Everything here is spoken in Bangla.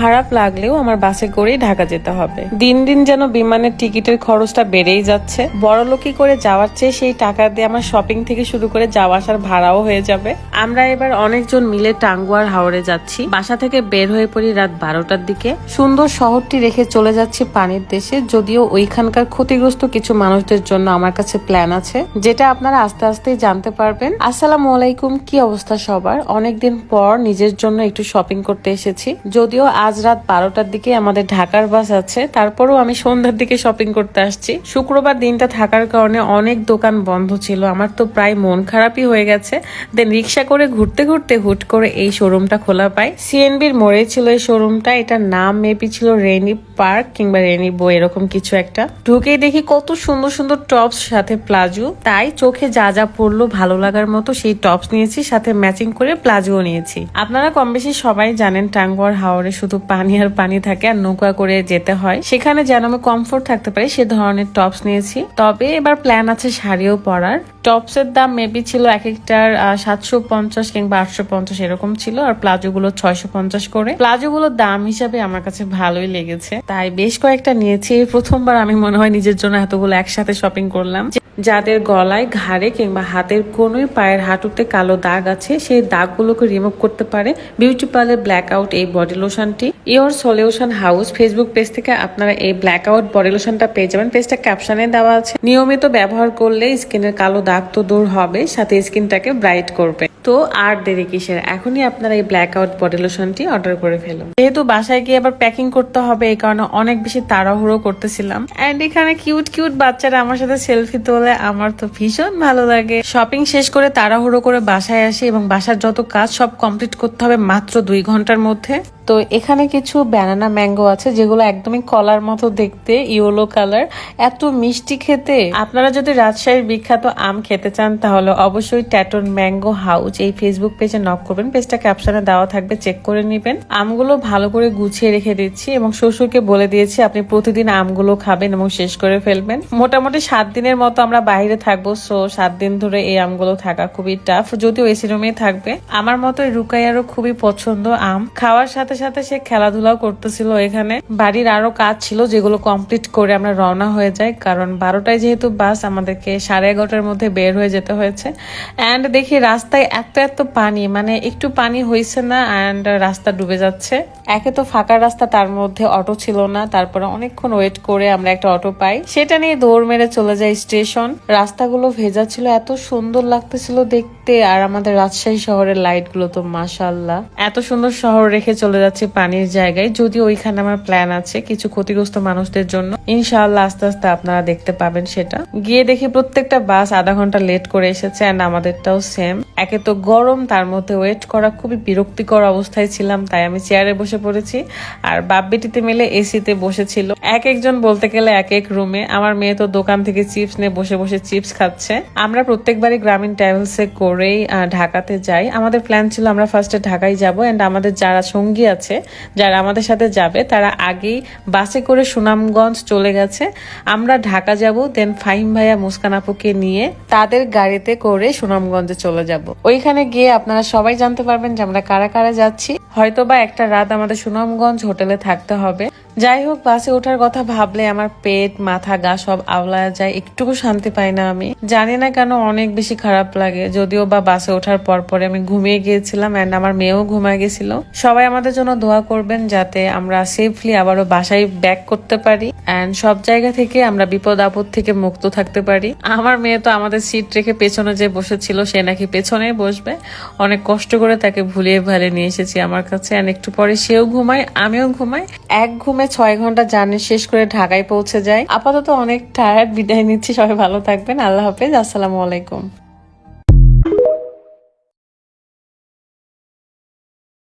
খারাপ লাগলেও আমার বাসে করেই ঢাকা যেতে হবে। দিন দিন যেন বিমানের টিকিটের খরচটা বেড়েই যাচ্ছে। বড় লোকি করে যাওয়ার চেয়ে সেই টাকা দিয়ে আমার শপিং থেকে শুরু করে যাওয়া আসার ভাড়াও হয়ে যাবে। আমরা এবার অনেকজন মিলে টাঙ্গুয়ার হাওড়ে যাচ্ছি। বাসা থেকে বের হয়ে পড়ি রাত বারোটার দিকে। সুন্দর শহরটি রেখে চলে যাচ্ছি পানির দেশে। যদিও ওইখানকার ক্ষতিগ্রস্ত কিছু মানুষদের জন্য আমার কাছে প্ল্যান আছে, যেটা আপনারা আস্তে আস্তেই জানতে পারবেন। আসসালামু আলাইকুম, কি অবস্থা সবার? অনেকদিন পর নিজের জন্য একটু শপিং করতে এসেছি। যদিও আজ রাত বারোটার দিকে আমাদের ঢাকার বাস আছে। তারপরও আমি সন্ধ্যার দিকে শপিং করতে আসছি। শুক্রবার দিনটা থাকার কারণে অনেক দোকান বন্ধ ছিল। আমার তো প্রায় মন খারাপই হয়ে গেছে। দেন রিক্সা করে ঘুরতে ঘুরতে হুট করে এই শোরুমটা খোলা পাই। সিএনবির মোড়ে ছিল এই শোরুমটা এটার নাম মেবি ছিল রেনি পার্ক কিংবা রেনি বই এরকম কিছু একটা। ঢুকেই দেখি কত সুন্দর সুন্দর টপস সাথে প্লাজো। তাই চোখে যা যা পড়ল ভালো লাগার মতো সেই টপস নিয়েছি, সাথে ম্যাচিং করে প্লাজোও নিয়েছি। আপনারা কম বেশি সবাই জানেন টাঙ্গুয়ার হাওড়ে শুধু পানি আর পানি থাকে আর নৌকা করে যেতে হয়। সেখানে যেন আমি কমফোর্ট থাকতে পারি, সে ধরনের টপস নিয়েছি। তবে এবার প্ল্যান আছে শাড়িও পরার। টপসের দাম মেবি ছিল এক একটার সাতশো পঞ্চাশ কিংবা আটশো পঞ্চাশ এরকম ছিল, আর প্লাজো গুলো ছয়শো পঞ্চাশ করে। প্লাজো গুলোর দাম হিসাবে আমার কাছে ভালোই লেগেছে। তাই বেশ কয়েকটা নিয়েছি। প্রথমবার আমি মনে হয় নিজের জন্য এতগুলো একসাথে শপিং করলাম। যাদের গলায় ঘাড়ে কিংবা হাতের কোনোই পায়ের হাঁটুতে কালো দাগ আছে, সেই দাগগুলোকে রিমুভ করতে পারে। বিউটি পার্লার ব্ল্যাক আউট এই body লোশনটি your solution house Facebook page থেকে আপনারা এই ব্ল্যাক আউট বডি লোশনটা পেয়ে যাবেন। পেজটা ক্যাপশনে দেওয়া আছে। নিয়মিত ব্যবহার করলে স্কিনের কালো দাগ তো দূর হবে, সাথে স্কিনটাকে ব্রাইট করবে। তো আর দেরি কিসের? এখনই আপনারা এই ব্ল্যাক আউট বডি লোশনটি অর্ডার করে ফেলুন। যেহেতু বাসায় গিয়ে আবার প্যাকিং করতে হবে, এই কারণে অনেক বেশি তাড়াহুড়ো করতেছিলাম। এন্ড এখানে কিউট কিউট বাচ্চারা আমার সাথে সেলফি তোলে, আমার তো ভীষণ ভালো লাগে। শপিং শেষ করে তাড়াহুড়ো করে বাসায় আসি এবং বাসার যত কাজ সব কমপ্লিট করতে হবে মাত্র দুই ঘণ্টার মধ্যে। তো এখানে কিছু ব্যানানা ম্যাঙ্গো আছে, যেগুলো একদমই কলার মতো দেখতে ইয়েলো কালার এত মিষ্টি খেতে। আপনারা যদি রাজশাহীর বিখ্যাত আম খেতে চান, তাহলে অবশ্যই ট্যাটন ম্যাঙ্গো হাউস এই ফেসবুক পেজে নক করবেন। পেজটা ক্যাপশনে দেওয়া থাকবে চেক করে নেবেন। আমগুলো ভালো করে গুছিয়ে রেখে দিচ্ছি এবং শ্বশুরকে বলে দিয়েছি, আপনি প্রতিদিন আমগুলো খাবেন এবং শেষ করে ফেলবেন। মোটামুটি সাত দিনের মতো আমরা বাইরে থাকব সো সাত দিন ধরে এই আমগুলো থাকা খুবই টাফ যদিও এসি রুমেই থাকবে। আমার মতো রুকাইয়ারও খুবই পছন্দ আম। খাওয়ার সাথে সাথে সে খেলাধুলাও করতেছিল এখানে। বাড়ির আরও কাজ ছিল যেগুলো কমপ্লিট করে আমরা রওনা হয়ে যাই, কারণ বারোটায় যেহেতু বাস, আমাদেরকে সাড়ে এগারোটার মধ্যে বের হয়ে যেতে হয়েছে। অ্যান্ড দেখি রাস্তায় এত এত পানি মানে একটু পানি হয়েছে না অ্যান্ড রাস্তা ডুবে যাচ্ছে। একে তো ফাঁকা রাস্তা, তার মধ্যে অটো ছিল না, তারপরে অনেকক্ষণ ওয়েট করে আমরা একটা অটো পাই। সেটা নিয়ে দৌড় মেরে চলে যাই স্টেশন। রাস্তাগুলো ভেজা ছিল, এত সুন্দর লাগতেছিল দেখতে, আর আমাদের রাজশাহী শহরের লাইটগুলো তো মাসাল্লাহ এত সুন্দর শহর রেখে চলে যাচ্ছে পানির জায়গায়। যদি ওইখানে আমার প্ল্যান আছে কিছু ক্ষতিগ্রস্ত মানুষদের জন্য। ইনশাআল্লাহ আস্তে আস্তে আপনারা দেখতে পাবেন সেটা। গিয়ে দেখি প্রত্যেকটা বাস আধা ঘণ্টা লেট করে এসেছে অ্যান্ড আমাদেরটাও সেম একে তো গরম, তার মধ্যে ওয়েট করা খুবই বিরক্তিকর অবস্থায় ছিলাম, তাই আমি চেয়ারে বসে পড়েছি। আর বাপ্পিটিতে মিলে এসিতে বসেছিল। এক একজন বলতে গেলে এক এক রুমে। আমার মেয়ে তো দোকান থেকে চিপস নিয়ে বসে বসে চিপস খাচ্ছে। আমরা প্রত্যেকবারই গ্রামীণ ট্রাভেলসে করেই ঢাকাতে যাই। আমাদের প্ল্যান ছিল আমরা ফার্স্টে ঢাকায় যাব এন্ড আমাদের যারা সঙ্গী আছে, যারা আমাদের সাথে যাবে, তারা আগেই বাসে করে সুনামগঞ্জ চলে গেছে। আমরা ঢাকা যাব দেন ফাহিম ভাইয়া মুস্কান আপুকে নিয়ে তাদের গাড়িতে করে সুনামগঞ্জে চলে যাব। ওইখানে গিয়ে আপনারা সবাই জানতে পারবেন যে আমরা কারা কারা যাচ্ছি। হয়তো বা একটা রাত আমাদের সুনামগঞ্জ হোটেলে থাকতে হবে। যাই হোক বাসে ওঠার কথা ভাবলে আমার পেট, মাথা, গা সব আওলা যায়। একটুকু শান্তি পাই না আমি। জানি না কেন অনেক বেশি খারাপ লাগে। যদিও বা বাসে ওঠার পর পরে আমি ঘুমিয়ে গিয়েছিলাম এন্ড আমার মেয়েও ঘুমায় গেছিল। সবাই আমাদের জন্য দোয়া করবেন যাতে আমরা সেফলি আবারও বাসায় ব্যাক করতে পারি এন্ড সব জায়গা থেকে আমরা বিপদ আপদ থেকে মুক্ত থাকতে পারি। আমার মেয়ে তো আমাদের সিট রেখে পেছনে যে বসেছিল, সে নাকি পেছনেই বসবে। অনেক কষ্ট করে তাকে ভুলিয়ে ভালে নিয়ে এসেছি আমার কাছে আর একটু পরে সেও ঘুমায়, আমিও ঘুমাই। এক ঘুমে ছয় ঘণ্টা জার্নি শেষ করে ঢাকায় পৌঁছে যায় আপাতত অনেক টায়ার্ড বিদায় নিচ্ছি, সবাই ভালো থাকবেন, আল্লাহ হাফেজ, আসসালামু আলাইকুম।